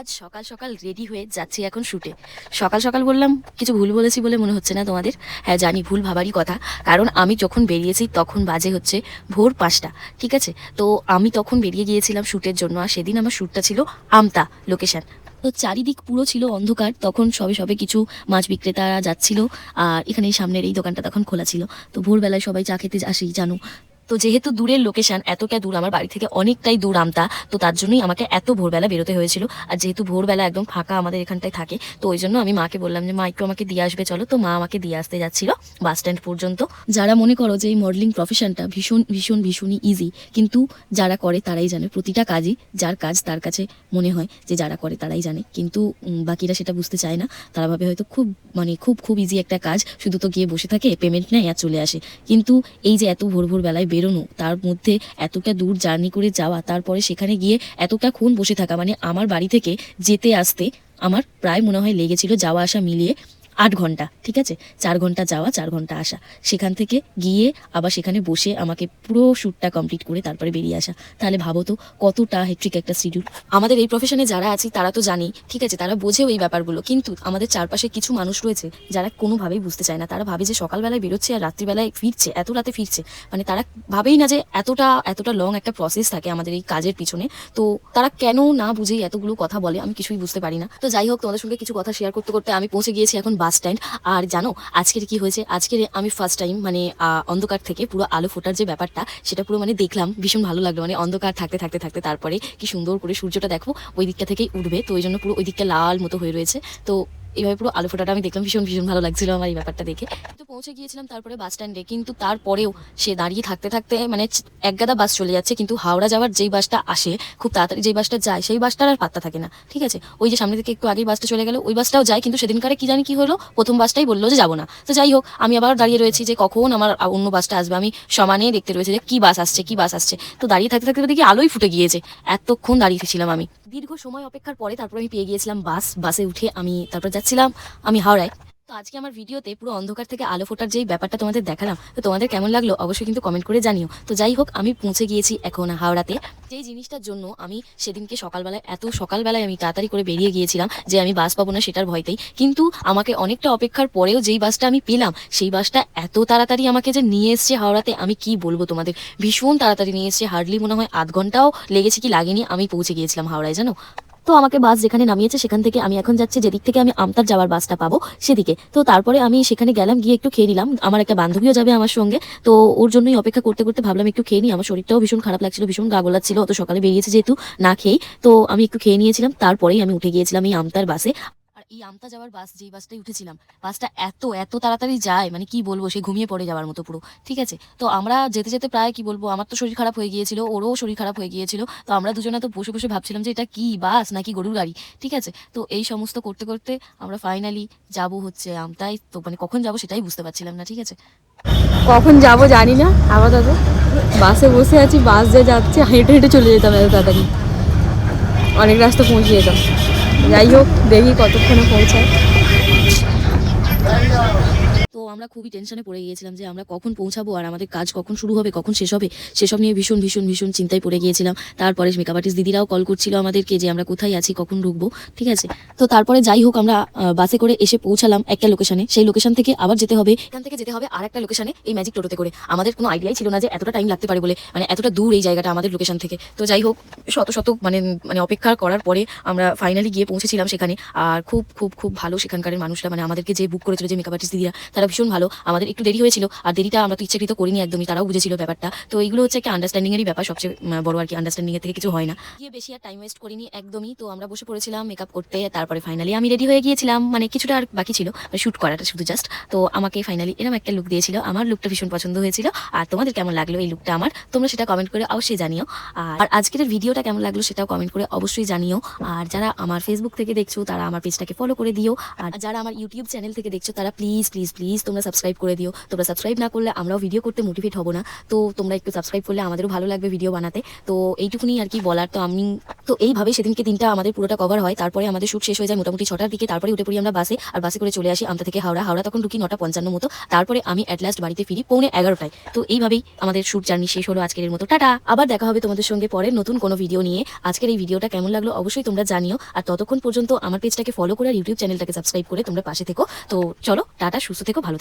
আজ সকাল সকাল রেডি হয়ে যাচ্ছি এখন শুটে সকাল সকাল বললাম, কিছু ভুল বলেছি বলে মনে হচ্ছে না তোমাদের? হ্যাঁ জানি, ভুল ভাবারই কথা। কারণ আমি যখন বেরিয়েছি তখন বাজে হচ্ছে ভোর পাঁচটা, ঠিক আছে? তো আমি তখন বেরিয়ে গিয়েছিলাম শ্যুটের জন্য, আর সেদিন আমার শ্যুটটা ছিল আমতা লোকেশন তো চারিদিক পুরো ছিল অন্ধকার, তখন সবে সবে কিছু মাছ বিক্রেতারা যাচ্ছিল, আর এখানে সামনের এই দোকানটা তখন খোলা ছিল। তো ভোরবেলায় সবাই চা খেতে আসি, জানো? তো যেহেতু দূরের লোকেশন এতটা দূর আমার বাড়ি থেকে অনেকটাই দূর আমতা, তো তার জন্যই আমাকে এত ভোরবেলা বেরোতে হয়েছিল। আর যেহেতু ভোরবেলা একদম ফাঁকা আমাদের এখানটায় থাকে, তো ওই জন্য আমি মাকে বললাম যে, মা, একটু আমাকে দিয়ে আসবে, চলো। তো মা আমাকে দিয়ে আসতে যাচ্ছিল বাস স্ট্যান্ড পর্যন্ত। যারা মনে করো যে এই মডেলিং প্রফেশনটা ভীষণ ভীষণ, ভীষণই ইজি কিন্তু যারা করে তারাই জানে প্রতিটা কাজই, যার কাজ তার কাছে মনে হয় যে যারা করে তারাই জানে। কিন্তু বাকিরা সেটা বুঝতে চায় না। তারা ভাবে হয়তো খুব মানে খুব খুব ইজি একটা কাজ, শুধু তো গিয়ে বসে থাকে পেমেন্ট নেয় আর চলে আসে। কিন্তু এই যে এত ভোর ভোর বেলায় বেরোনো, তার মধ্যে এতটা দূর জার্নি করে যাওয়া, তারপরে সেখানে গিয়ে এতটা খুন বসে থাকা মানে আমার বাড়ি থেকে যেতে আসতে আমার প্রায় মনে হয় লেগেছিল যাওয়া আসা মিলিয়ে আট ঘণ্টা, ঠিক আছে? চার ঘণ্টা যাওয়া, চার ঘণ্টা আসা। সেখান থেকে গিয়ে আবার সেখানে বসে আমাকে পুরো শ্যুটটা কমপ্লিট করে তারপরে বেরিয়ে আসা। তাহলে ভাবো তো কতটা হেট্রিক একটা শিডিউল আমাদের এই প্রফেশনে যারা আছি, তারা তো জানি ঠিক আছে? তারা বোঝেও এই ব্যাপারগুলো। কিন্তু আমাদের চারপাশে কিছু মানুষ রয়েছে, যারা কোনোভাবেই বুঝতে চায় না। তারা ভাবে যে সকালবেলায় বেরোচ্ছে আর রাত্রিবেলায় ফিরছে, এত রাতে ফিরছে। মানে তারা ভাবেই না যে এতটা এতটা লং একটা প্রসেস থাকে আমাদের এই কাজের পিছনে। তো তারা কেন না বুঝেই এতগুলো কথা বলে, আমি কিছুই বুঝতে পারি না। তো যাই হোক, তোমাদের সঙ্গে কিছু কথা শেয়ার করতে করতে আমি পৌঁছে গিয়েছি। এখন বাস স্ট্যান্ড আর জানো, আজকের কি হয়েছে? আজকের আমি ফার্স্ট টাইম মানে অন্ধকার থেকে পুরো আলো ফোটার যে ব্যাপারটা, সেটা পুরো মানে দেখলাম, ভীষণ ভালো লাগল। মানে অন্ধকার থাকতে থাকতে থাকতে তারপরে কি সুন্দর করে সূর্যটা দেখো, ওই দিকটা থেকেই উঠবে। তো ওই জন্য পুরো ওই দিকটা লাল মতো হয়ে রয়েছে। তো এইভাবে পুরো আলু ফোটাটা আমি দেখলাম, ভীষণ ভীষণ ভালো লাগছিল আমার এই ব্যাপারটা দেখে। তো পৌঁছে গিয়েছিলাম তারপরে বাস স্ট্যান্ডে কিন্তু তারপরেও সে দাঁড়িয়ে থাকতে থাকতে মানে চ- এক গাদা বাস চলে যাচ্ছে, কিন্তু হাওড়া যাওয়ার যেই বাসটা আসে, খুব তাড়াতাড়ি যেই বাসটা যায়, সেই বাসটার আর পাত্তা থাকে না, ঠিক আছে? ওই যে সামনে থেকে একটু আগেই বাসটা চলে গেল, ওই বাসটাও যায়, কিন্তু সেদিনকারে কি জানি কি হলো, প্রথম বাসটাই বলল যে যাব না। তো যাই হোক, আমি আবার দাঁড়িয়ে রয়েছি যে কখন আমার অন্য বাসটা আসবে, আমি সমানে দেখতে রয়েছি যে কি বাস আসছে, কি বাস আসছে। তো দাঁড়িয়ে থাকতে থাকতে দেখি আলোই ফুটে গিয়েছে, এতক্ষণ দাঁড়িয়ে ছিলাম আমি। দীর্ঘ সময় অপেক্ষার পরে তারপর আমি পেয়ে গিয়েছিলাম বাস। বাসে উঠে আমি তারপর যাচ্ছিলাম, আমি হাওড়ায়। তো আজকে আমার ভিডিওতে পুরো অন্ধকার থেকে আলো ফোটার যেই ব্যাপারটা তোমাদের দেখালাম, তো তোমাদের কেমন লাগল অবশ্যই কিন্তু কমেন্ট করে জানিও। তো যাই হোক, আমি পৌঁছে গিয়েছি এখন হাওড়াতে। যেই জিনিসটার জন্য আমি সেদিনকে সকালবেলায়, এত সকালবেলায় আমি তাড়াতাড়ি করে বেরিয়ে গিয়েছিলাম যে আমি বাস পাবো না সেটার ভয়তেই। কিন্তু আমাকে অনেকটা অপেক্ষার পরেও যেই বাসটা আমি পেলাম, সেই বাসটা এত তাড়াতাড়ি আমাকে যে নিয়ে এসছে হাওড়াতে, আমি কি বলব তোমাদের? ভীষণ তাড়াতাড়ি নিয়ে এসছে, হার্ডলি মনে হয় আধ ঘন্টাও লেগেছে কি লাগেনি, আমি পৌঁছে গিয়েছিলাম হাওড়ায়, জানো? তো আমাকে বাস যেখানে নামিয়েছে সেখান থেকে আমি এখন যাচ্ছি, যেদিক থেকে আমি আমতার যাওয়ার বাসটা পাবো, সেদিকে। তো তারপরে আমি সেখানে গেলাম, গিয়ে একটু খেয়ে নিলাম। আমার একটা বান্ধবীও যাবে আমার সঙ্গে। তো ওর জন্যই অপেক্ষা করতে করতে ভাবলাম একটু খেয়ে নিই। আমার শরীরটাও ভীষণ খারাপ লাগছিল, ভীষণ গাগলা ছিল অত সকালে বেরিয়েছে যেহেতু, না খেয়েই। তো আমি একটু খেয়ে নিয়েছিলাম। তারপরেই আমি উঠে গিয়েছিলাম এই আমতার বাসে। এই আমতা যাওয়ার বাস যেই বাসটাই উঠেছিলাম বাসটা এত এত তাড়াতাড়ি যায় মানে কি বলব, সে ঘুমিয়ে পড়ে যাওয়ার মতো পুরো, ঠিক আছে? তো আমরা যেতে যেতে প্রায়, কি বলব, আমার তো শরীর খারাপ হয়ে গিয়েছিল, ওরও শরীর খারাপ হয়ে গিয়েছিল, তো আমরা দুজনে তো বসে বসে ভাবছিলাম যে এটা কি বাস নাকি গরুর গাড়ি, ঠিক আছে? তো এই সমস্ত করতে করতে আমরা ফাইনালি যাব হচ্ছে আমতাই তো মানে কখন যাব সেটাই বুঝতে পারছিলাম না, ঠিক আছে? কখন যাব জানি না আপাতত বাসে বসে আছি বাস যে যাচ্ছে, হেঁটে হেঁটে চলে যেতাম এত তাড়াতাড়ি, অনেক রাস্তা পৌঁছে যেতাম। যাই হোক দেখি কতক্ষণে পৌঁছায়। আমরা খুবই টেনশনে পড়ে গিয়েছিলাম যে আমরা কখন পৌঁছাবো আর আমাদের কাজ কখন শুরু হবে, কখন শেষ হবে, সেসব নিয়ে ভীষণ ভীষণ ভীষণ চিন্তায় পড়ে গিয়েছিলাম। তারপরে মেকআপ আর্টিস্ট দিদিরাও কল করছিল আমাদেরকে যে আমরা কোথায় আছি, কখন ঢুকবো, ঠিক আছে? তো তারপরে যাই হোক আমরা বাসে করে এসে পৌঁছালাম একটা লোকেশনে সেই লোকেশন থেকে আবার যেতে হবে, এখান থেকে যেতে হবে আর একটা লোকেশনে এই ম্যাজিক টোটোতে করে। আমাদের কোনো আইডিয়াই ছিল না যে এতটা টাইম লাগতে পারে বলে মানে এতটা দূর এই জায়গাটা আমাদের লোকেশন থেকে। তো যাই হোক, শত শত মানে মানে অপেক্ষা করার পরে আমরা ফাইনালি গিয়ে পৌঁছেছিলাম সেখানে। আর খুব খুব খুব ভালো সেখানকার মানুষরা মানে আমাদেরকে যে বুক করেছিল যে মেকআপ আর্টিস্ট দিদিরা, তারা ভালো। আমাদের একটু দেরি হয়েছিল, আর দেরিটা আমরা তো ইচ্ছাকৃত করিনি একদমই, তারাও বুঝেছিল ব্যাপারটা। তো এইগুলো হচ্ছে একটা আন্ডারস্ট্যান্ডিং এরই ব্যাপার, সবচেয়ে বড় আর কি আন্ডারস্ট্যান্ডিং এর থেকে কিছু হয় না। গিয়ে বেশি আর টাইম ওয়েস্ট করিনি একদমই, তো আমরা বসে পড়েছিলাম মেকআপ করতে, তারপরে ফাইনালি আমি রেডি হয়ে গিয়েছিলাম। মানে কিছুটা আর বাকি ছিল শুট করাটা শুধু জাস্ট তো আমাকে ফাইনালি এরকম একটা লুক দিয়েছিল, আমার লুকটা ভীষণ পছন্দ হয়েছিল। আর তোমাদের কেমন লাগল এই লুকটা আমার? তোমরা সেটা কমেন্ট করে অবশ্যই জানিও। আর আজকের ভিডিওটা কেমন লাগল সেটাও কমেন্ট করে অবশ্যই জানিও। আর যারা আমার ফেসবুক থেকে দেখছ, তারা আমার পেজটাকে ফলো করে দিও। আর যারা আমার ইউটিউব চ্যানেল থেকে দেখছ, তারা প্লিজ প্লিজ প্লিজ তোমরা সাবস্ক্রাইব করে দিও। তোমরা সাবস্ক্রাইব না করলে আমরাও ভিডিও করতে মোটিভেট হব না। তো তোমরা একটু সাবস্ক্রাইব করলে আমাদেরও ভালো লাগবে ভিডিও বানাতে। তো এইটুকুনি আর কি বলার। তো আমি তো এইভাবে সেদিনকে দিনটা আমাদের পুরোটা কভার হয়। তারপরে আমাদের শ্যুট শেষ হয়ে যায় মোটামুটি ছটার দিকে। তারপরে উঠে পড়ি আমরা বাসে আর বাসে করে চলে আসি আমতা থেকে হাওড়া। হাওড়া তখন ঢুকি নটা পঞ্চান্ন মতো। তারপরে আমি অ্যাট লাস্ট বাড়িতে ফিরি পৌনে এগারোটায়। তো এইভাবেই আমাদের শ্যুট জার্নি শেষ হলো আজকের মতো। টাটা! আবার দেখা হবে তোমাদের সঙ্গে পরের নতুন কোনো ভিডিও নিয়ে। আজকের এই ভিডিওটা কেমন লাগল অবশ্যই তোমরা জানিও। আর ততক্ষণ পর্যন্ত আমার পেজটাকে ফলো করে ইউটিউব চ্যানেলটাকে সাবস্ক্রাইব করে তোমরা পাশে থেকো। তো চলো, টাটা, সুস্থ থেকো, ভালো